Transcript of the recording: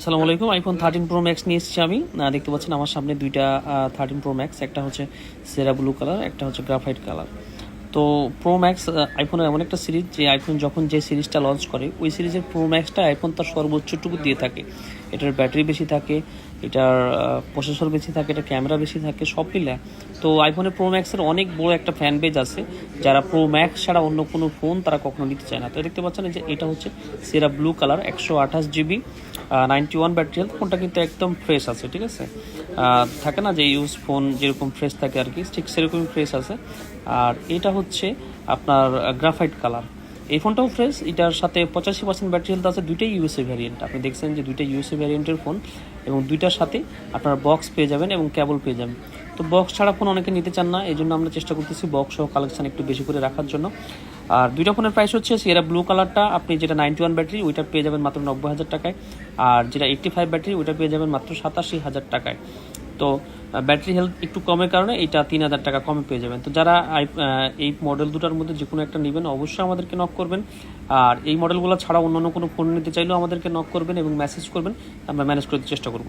আসসালামু আলাইকুম iPhone thirteen pro max নিয়ে এসেছি আমি। দেখতে পাচ্ছেন আমার সামনে দুইটা থার্টিন প্রো ম্যাক্স একটা হচ্ছে সেরা ব্লু কালার একটা হচ্ছে গ্রাফাইট কালার তো প্রো ম্যাক্স আইফোনের এমন একটা সিরিজ যে আইফোন যখন যে সিরিজটা লঞ্চ করে, ওই সিরিজের প্রো ম্যাক্সটা আইফোন তার সর্বোচ্চটুকু দিয়ে থাকে। এটার ব্যাটারি বেশি থাকে এটার প্রসেসর বেশি থাকে, এটা ক্যামেরা বেশি থাকে সব মিলে তো আইফোনে প্রো ম্যাক্সের অনেক বড় একটা ফ্যান পেজ আছে। যারা প্রো ম্যাক্স ছাড়া অন্য কোনো ফোন তারা কখনো নিতে চায় না। তো দেখতে পাচ্ছেন যে এটা হচ্ছে সেরা ব্লু কালার একশো আঠাশ GB ninety one battery health ফোনটা কিন্তু একদম ফ্রেশ আছে, ঠিক আছে? থাকে না যে ইউজ ফোন যেরকম ফ্রেশ থাকে আর কি, ঠিক সেরকমই ফ্রেশ আছে। আর এটা হচ্ছে আপনার গ্রাফাইট কালার এই ফোনটাও ফ্রেশ এটার সাথে পঁচাশি পার্সেন্ট ব্যাটারি হেলথ আছে। দুইটাই ইউএসএ ভ্যারিয়েন্ট আপনি দেখছেন যে দুইটাই ইউএসএ ভ্যারিয়েন্টের ফোন এবং দুইটার সাথে আপনারা বক্স পেয়ে যাবেন এবং কেবল পেয়ে যাবেন। তো বক্স ছাড়া ফোন অনেকে নিতে চান না এই জন্য আমরা চেষ্টা করতেছি বক্স সহ কালেকশান একটু বেশি করে রাখার জন্য। আর দুইটা ফোনের প্রাইস হচ্ছে এরা ব্লু কালারটা আপনি যেটা নাইনটি ওয়ান ব্যাটারি ওইটা পেয়ে যাবেন মাত্র নব্বই হাজার টাকায়। আর যেটা এইট্টি ফাইভ ব্যাটারি ওইটা পেয়ে যাবেন মাত্র সাতাশি হাজার টাকায়। তো ব্যাটারি হেলথ একটু কমের কারণে এটা তিন হাজার টাকা কমে পেয়ে যাবেন। তো যারা এই মডেল দুটার মধ্যে যে কোনো একটা নেবেন, অবশ্যই আমাদেরকে নক করবেন। আর এই মডেলগুলো ছাড়া অন্য কোনো ফোন নিতে চাইলেও আমাদেরকে নক করবেন এবং মেসেজ করবেন, আমরা ম্যানেজ করতে চেষ্টা করব।